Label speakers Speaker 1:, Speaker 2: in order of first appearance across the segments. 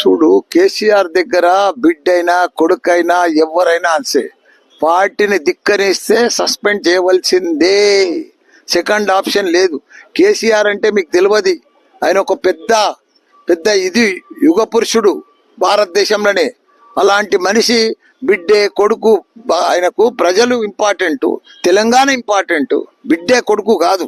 Speaker 1: చూడు కేసీఆర్ దగ్గర బిడ్డైనా కొడుకైనా ఎవరైనా అన్సే పార్టీని ధిక్కరిస్తే సస్పెండ్ చేయవలసిందే. సెకండ్ ఆప్షన్ లేదు. కేసీఆర్ అంటే మీకు తెలియదు. ఆయన ఒక పెద్ద పెద్ద ఇది యుగ పురుషుడు భారతదేశంలోనే. అలాంటి మనిషి బిడ్డే కొడుకు ఆయనకు ప్రజలు ఇంపార్టెంట్ తెలంగాణ ఇంపార్టెంట్ బిడ్డే కొడుకు కాదు.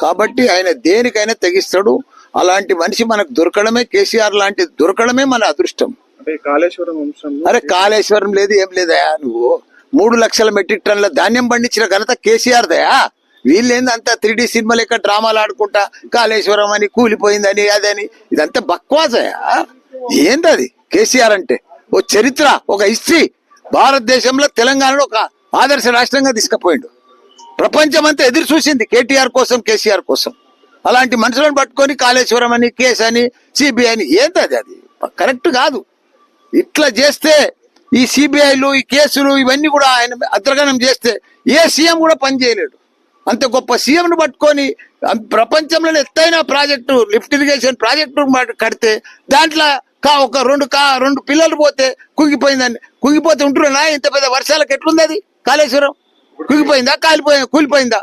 Speaker 1: కాబట్టి ఆయన దేనికైనా తెగిస్తాడు. అలాంటి మనిషి మనకు దొరకడమే కేసీఆర్ లాంటి దొరకడమే మన అదృష్టం.
Speaker 2: అంటే కాళేశ్వరం
Speaker 1: అరే కాళేశ్వరం లేదు ఏం లేదయా నువ్వు? మూడు లక్షల మెట్రిక్ టన్నుల ధాన్యం పండించిన ఘనత కేసీఆర్ దయా. వీళ్ళేంది అంతా త్రీ డి సినిమా లెక్క డ్రామాలు ఆడుకుంటా? కాళేశ్వరం అని కూలిపోయిందని అదని. ఇదంతా బక్వాసయా? ఏంది అది? కేసీఆర్ అంటే ఓ చరిత్ర ఒక హిస్టరీ. భారతదేశంలో తెలంగాణలో ఒక ఆదర్శ రాష్ట్రంగా తీసుకుపోయిండు. ప్రపంచం అంతా ఎదురు చూసింది కేటీఆర్ కోసం కేసీఆర్ కోసం. అలాంటి మనుషులను పట్టుకొని కాళేశ్వరం అని కేసు అని సిబిఐ అని ఏంటది అది? కరెక్ట్ కాదు. ఇట్లా చేస్తే ఈ సిబిఐలు ఈ కేసులు ఇవన్నీ కూడా ఆయన అత్రగణం చేస్తే ఏ సీఎం కూడా పనిచేయలేడు అంత గొప్ప సీఎంను పట్టుకొని ప్రపంచంలో ప్రపంచంలోనే ఎత్తైన ప్రాజెక్టు లిఫ్ట్ ఇరిగేషన్ ప్రాజెక్టు కడితే దాంట్లో కా ఒక రెండు కా రెండు పిల్లలు పోతే కుంగిపోయిందని కుంగిపోతే ఉంటున్నా ఇంత పెద్ద వర్షాలకు ఎట్లుంది అది? కాళేశ్వరం. కుంగిపోయిందా? కాలిపోయి? కూలిపోయిందా?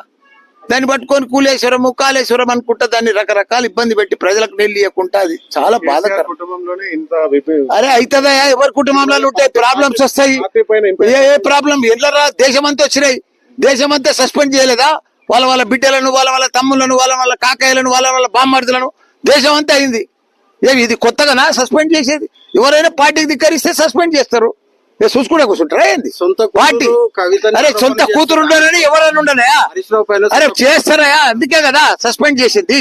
Speaker 1: దాన్ని పట్టుకొని కూలేశ్వరము కాళేశ్వరం అనుకుంటా దాన్ని రకరకాల ఇబ్బంది పెట్టి ప్రజలకు ఇవ్వకుండా అది చాలా బాధాకరం.
Speaker 2: విప-
Speaker 1: అరే అవుతుందా ఎవరి కుటుంబంలో ఉంటాయి ప్రాబ్లమ్స్ వస్తాయి. ఏ ఏ ప్రాబ్లం ఎట్లరా దేశమంతా వచ్చినాయి. దేశమంతా సస్పెండ్ చేయలేదా? వాళ్ళ వాళ్ళ బిడ్డలను వాళ్ళ వాళ్ళ తమ్ములను వాళ్ళ వాళ్ళ కాకాయలను వాళ్ళ వాళ్ళ బామ్మర్దులను దేశం అంతా అయింది. ఏమి ఇది కొత్తగానా? సస్పెండ్ చేసేది? ఎవరైనా పార్టీకి ధిక్కరిస్తే సస్పెండ్ చేస్తారు. ఏ చూసుకుంటే కూర్చుంటారా ఏంది?
Speaker 3: సొంత
Speaker 1: పార్టీ అరే సొంత కూతురు ఉండనని ఎవరైనా ఉండనయా
Speaker 3: పైన
Speaker 1: అరే చేస్తారయా అందుకే కదా సస్పెండ్ చేసింది.